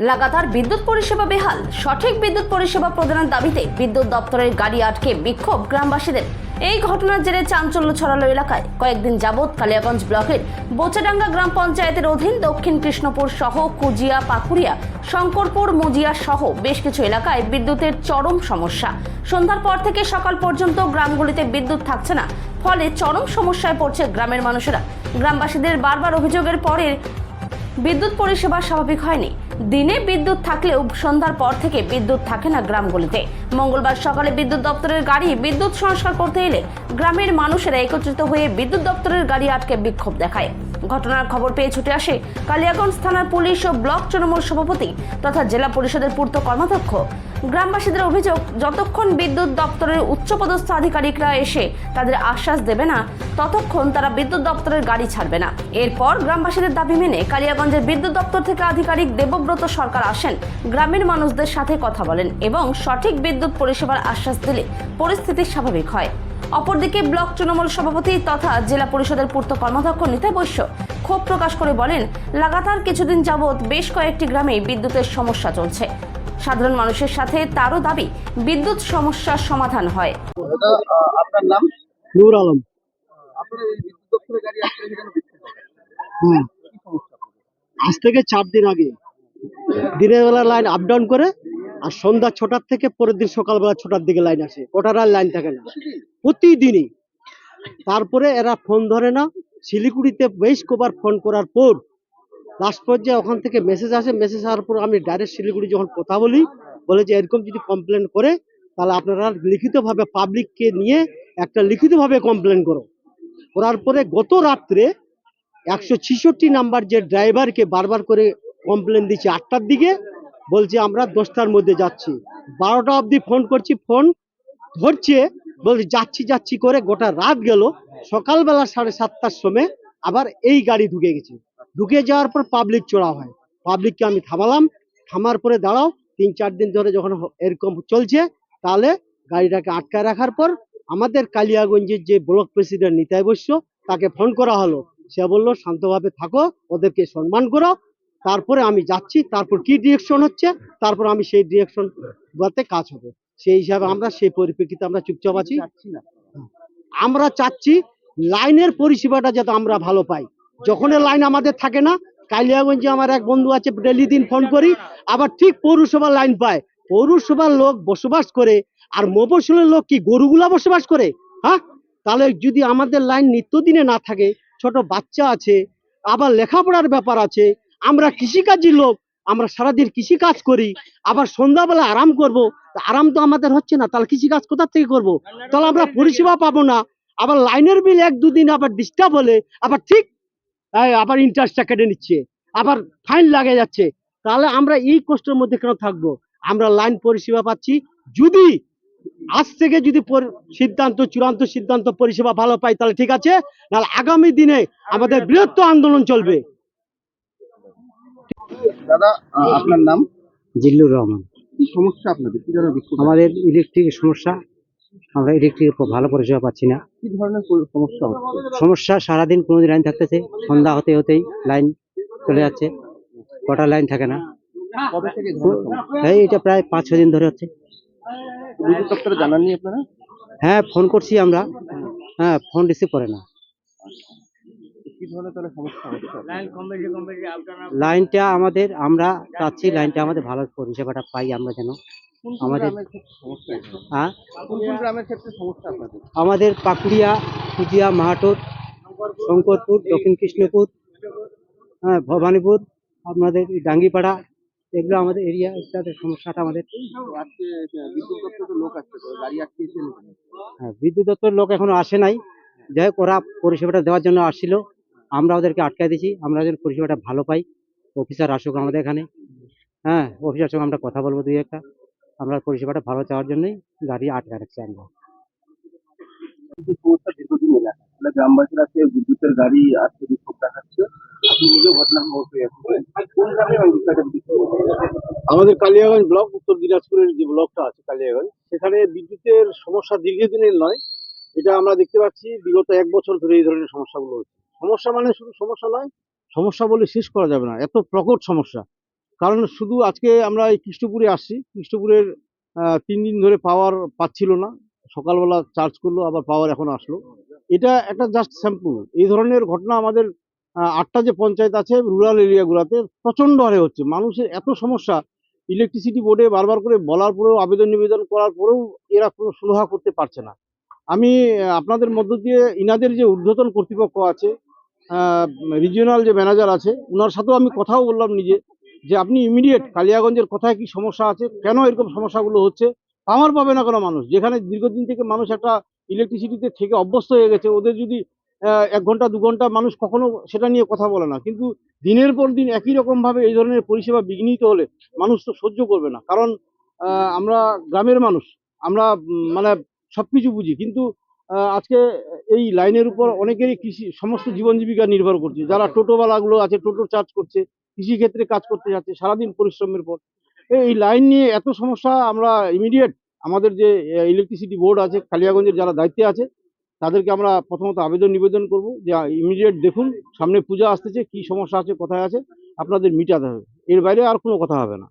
লাগাতার বিদ্যুৎ পরিষেবা বেহাল। সঠিক বিদ্যুৎ পরিষেবা প্রদানের দাবিতে বিদ্যুৎ দপ্তরের গাড়ি আটকে বিক্ষোভ গ্রামবাসীদের। এই ঘটনার জেরে চাঞ্চল্য ছড়ালো এলাকায়। কয়েকদিন যাবৎ কালিয়াগঞ্জ ব্লকের বোচাডাঙ্গা গ্রাম পঞ্চায়েতের অধীন দক্ষিণ কৃষ্ণপুর সহ কুজিয়া, পাকুড়িয়া, শঙ্করপুর, মুজিয়া সহ বেশ কিছু এলাকায় বিদ্যুতের চরম সমস্যা। সন্ধ্যার পর থেকে সকাল পর্যন্ত গ্রামগুলিতে বিদ্যুৎ থাকছে না। ফলে চরম সমস্যায় পড়ছে গ্রামের মানুষেরা। গ্রামবাসীদের বারবার অভিযোগের পরে বিদ্যুৎ পরিষেবা স্বাভাবিক হয়নি। দিনে বিদ্যুৎ থাকলেও সন্ধ্যার পর থেকে বিদ্যুৎ থাকে না গ্রামগুলিতে। মঙ্গলবার সকালে বিদ্যুৎ দপ্তরের গাড়ি বিদ্যুৎ সংস্কার করতে এলে গ্রামের মানুষেরা একত্রিত হয়ে বিদ্যুৎ দপ্তরের গাড়ি আটকে বিক্ষোভ দেখায়। ঘটনার খবর পেয়ে ছুটে আসে কালিয়াগঞ্জ থানার পুলিশ ও ব্লক তৃণমূল সভাপতি তথা জেলা পরিষদের পূর্ত কর্মাধ্যক্ষ। গ্রামবাসীদের অভিযোগ, যতক্ষণ বিদ্যুৎ দপ্তরের উচ্চপদস্থ আধিকারিকরা এসে তাদের আশ্বাস দেবে না, ততক্ষণ তারা বিদ্যুৎ দপ্তরের গাড়ি ছাড়বে না। এরপর গ্রামবাসীদের দাবি মেনে কালিয়াগঞ্জের বিদ্যুৎ দপ্তর থেকে আধিকারিক দেবব্রত সরকার আসেন। গ্রামের মানুষদের সাথে কথা বলেন এবং সঠিক বিদ্যুৎ পরিষেবার আশ্বাস দিলে পরিস্থিতি স্বাভাবিক হয়। অপরদিকে ব্লক তৃণমূল সভাপতি তথা জেলা পরিষদের পূর্ত কর্মাধ্যক্ষ নিতাই বৈশ্য ক্ষোভ প্রকাশ করে বলেন লাগাতার কিছুদিন যাবৎ বেশ কয়েকটি গ্রামে বিদ্যুতের সমস্যা চলছে। সাধারণ মানুষের সাথে তারও দাবি বিদ্যুৎ সমস্যার সমাধান হয়। আপনার নাম? নূর আলম? আজ থেকে চার দিন আগে দিনের বেলা লাইন আপ ডাউন করে আর সন্ধ্যা ছটার থেকে পরের দিন সকালবেলা ছটার দিকে লাইন আসে। ওটার আর লাইন থাকে না। প্রতিদিনই। তারপরে এরা ফোন ধরে না। শিলিগুড়িতে বেশ কবার ফোন করার পর লাস্ট পর্যায়ে ওখান থেকে মেসেজ আসে। মেসেজ আসার পর আমি ডাইরেক্ট শিলিগুড়ি যখন কথা বলি, বলে যে এরকম যদি কমপ্লেন করে, তাহলে আপনারা লিখিতভাবে পাবলিককে নিয়ে একটা লিখিতভাবে কমপ্লেন করো। করার পরে গত রাত্রে একশো ছিষট্টি নাম্বার যে ড্রাইভারকে বারবার করে কমপ্লেন দিচ্ছে আটটার দিকে, বলছে আমরা দশটার মধ্যে যাচ্ছি। বারোটা অবধি ফোন করছি ফোন ধরছে বলছে, যাচ্ছি যাচ্ছি করে গোটা রাত গেল। সকালবেলা সাড়ে সাতটার সময় আবার এই গাড়ি ঢুকে গেছে। ঢুকে যাওয়ার পর পাবলিক চড়া হয়। পাবলিককে আমি থামালাম। থামার পরে দাঁড়াও, তিন চার দিন ধরে যখন এরকম চলছে, তাহলে গাড়িটাকে আটকায় রাখার পর আমাদের কালিয়াগঞ্জের যে ব্লক প্রেসিডেন্ট নিতাই বৈশ্য, তাকে ফোন করা হলো। সে বলল, শান্তভাবে থাকো, ওদেরকে সম্মান করো। তারপরে আমি যাচ্ছি, তারপর কি ডিরেকশন হচ্ছে? তারপর আমি সেই ডিরেকশন গুলোতে কাজ হবে। সেই হিসাবে আমরা সেই পরিপ্রেক্ষিতে আমরা চুপচাপ আছি। আমরা চাচ্ছি লাইনের পরিষেবাটা যাতে আমরা ভালো পাই। যখন লাইন আমাদের থাকে না কালিয়াগঞ্জে আমার এক বন্ধু আছে ডেলি দিন ফোন করি আবার ঠিক পৌরসভার লাইন পায়। পৌরসভার লোক বসবাস করে আর মফসলের লোক কি গরুগুলা বসবাস করে? হ্যাঁ? তাহলে যদি আমাদের লাইন নিত্যদিনে না থাকে ছোট বাচ্চা আছে আবার লেখাপড়ার ব্যাপার আছে আমরা কৃষিকাজী লোক আমরা সারাদিন কৃষি কাজ করি আবার সন্ধ্যাবেলা আরাম করব আরাম তো আমাদের হচ্ছে না তাহলে কৃষি কাজ কোথা থেকে করব? তাহলে আমরা পরিষেবা পাবো না আবার লাইনের বিল এক দুদিন আবার ডিস্টার্ব হলে আবার ঠিক আবার ইন্টারেস্টটা কেটে নিচ্ছে আবার ফাইন লাগে যাচ্ছে। তাহলে আমরা এই কষ্টের মধ্যে কেন থাকব? আমরা লাইন পরিষেবা পাচ্ছি যদি আজ থেকে যদি সিদ্ধান্ত চূড়ান্ত সিদ্ধান্ত পরিষেবা ভালো পাই তাহলে ঠিক আছে নাহলে আগামী দিনে আমাদের বৃহত্তর আন্দোলন চলবে। দাদা আপনার নাম? জিল্লুর রহমান। কি সমস্যা আপনাদের? কি ধরনের বিক্ষোভ আমাদের ইলেকট্রিক সমস্যা আমরা ইলেকট্রিক ভালো পরিষেবা পাচ্ছি না। কি ধরনের সমস্যা হচ্ছে? সমস্যা সারাদিন কোনোদিন লাইন থাকতেছে সন্ধ্যা হতে হতেই লাইন চলে যাচ্ছে কটা লাইন থাকে না। এই এই এটা প্রায় পাঁচ ছ দিন ধরে হচ্ছে। বিদ্যুৎ দপ্তরে জানাননি আপনারা? হ্যাঁ ফোন করছি আমরা। হ্যাঁ ফোন রিসিভ করে না। কি ধরনের তাহলে সমস্যা হচ্ছে লাইনটা আমাদের আমরা চাচ্ছি লাইনটা আমাদের ভালো পরিষেবাটা পাই আমরা যেন। আমাদের-? হ্যাঁ? কোন কোন গ্রামের ক্ষেত্রে সমস্যা আপনাদের আমাদের পাকুড়িয়া কুজিয়া মাহাটোর শঙ্করপুর দক্ষিণ কৃষ্ণপুর হ্যাঁ ভবানীপুর আপনাদের ডাঙ্গিপাড়া এগুলো আমাদের এরিয়া তাদের সমস্যাটা আমাদের। তো আজকে আহ, বিদ্যুৎ দপ্তরে লোক আসছে তো গাড়ি আটকেছে হ্যাঁ, বিদ্যুৎ দপ্তর লোক এখনও আসে নাই। যাই হোক ওরা পরিষেবাটা দেওয়ার জন্য আসছিল। আমরা ওদেরকে আটকায় দিয়েছি আমরা যেন পরিষেবাটা ভালো পাই। অফিসার আসুক আমাদের এখানে। হ্যাঁ অফিসার সঙ্গে আমরা কথা বলব দুই একটা। আমরা পরিষেবাটা ভালো চাওয়ার জন্যই গাড়ি আটকা রাখছি আমরা। বিদ্যুৎ সমস্যা দীর্ঘদিন এলাকা। গ্রামবাসীরা আজকে বিদ্যুতের গাড়ি আজকে বিক্ষোভ দেখাচ্ছে। আপনি ঘটনা আমাদের কালিয়াগঞ্জ ব্লক উত্তর দিনাজপুরের যে ব্লকটা আছে কালিয়াগঞ্জ সেখানে বিদ্যুতের সমস্যা দীর্ঘদিনের নয়। এটা আমরা দেখতে পাচ্ছি বিগত এক বছর ধরে এই ধরনের সমস্যাগুলো হচ্ছে। সমস্যা মানে শুধু সমস্যা নয়, সমস্যা বলে শেষ করা যাবে না, এত প্রকট সমস্যা। কারণ শুধু আজকে আমরা এই কৃষ্ণপুরে আসছি, কৃষ্ণপুরের তিন দিন ধরে পাওয়ার পাচ্ছিল না, সকালবেলা চার্জ করল, আবার পাওয়ার এখন আসলো। এটা একটা জাস্ট স্যাম্পল এই ধরনের ঘটনা আমাদের আটটা যে পঞ্চায়েত আছে রুরাল এরিয়াগুলোতে প্রচণ্ড হারে হচ্ছে। মানুষের এত সমস্যা ইলেকট্রিসিটি বোর্ডে বারবার করে বলার পরেও, আবেদন নিবেদন করার পরেও এরা কোনো সুরাহা করতে পারছে না। আমি আপনাদের মধ্য দিয়ে ইনাদের যে ঊর্ধ্বতন কর্তৃপক্ষ আছে রিজিওনাল যে ম্যানেজার আছে ওনার সাথেও আমি কথাও বললাম নিজে, যে আপনি ইমিডিয়েট কালিয়াগঞ্জের কোথায় কি সমস্যা আছে, কেন এরকম সমস্যাগুলো হচ্ছে, পাওয়ার পাবে না কোনো মানুষ। যেখানে দীর্ঘদিন থেকে মানুষ একটা ইলেকট্রিসিটিতে থেকে অভ্যস্ত হয়ে গেছে, ওদের যদি এক ঘণ্টা, দু ঘণ্টা মানুষ কখনো সেটা নিয়ে কথা বলে না। কিন্তু দিনের পর দিন একই রকম ভাবে এই ধরনের পরিষেবা বিঘ্নিত হলে মানুষ তো সহ্য করবে না। কারণ আমরা গ্রামের মানুষ, আমরা মানে সবকিছু বুঝি। কিন্তু আজকে এই লাইনের উপর অনেকেরই কৃষি সমস্ত জীবন জীবিকা নির্ভর করছে। যারা টোটোওয়ালাগুলো আছে টোটো চার্জ করছে কৃষি ক্ষেত্রে কাজ করতে যাচ্ছে সারাদিন পরিশ্রমের পর। এই লাইন নিয়ে এত সমস্যা আমরা ইমিডিয়েট আমাদের যে ইলেকট্রিসিটি বোর্ড আছে কালিয়াগঞ্জের যারা দায়িত্বে আছে তাদেরকে আমরা প্রথমত আবেদন নিবেদন করব যে ইমিডিয়েট দেখুন সামনে পূজা আসতেছে কি সমস্যা আছে কোথায় আছে আপনাদের মিটাতে হবে। এর বাইরে আর কোনো কথা হবে না।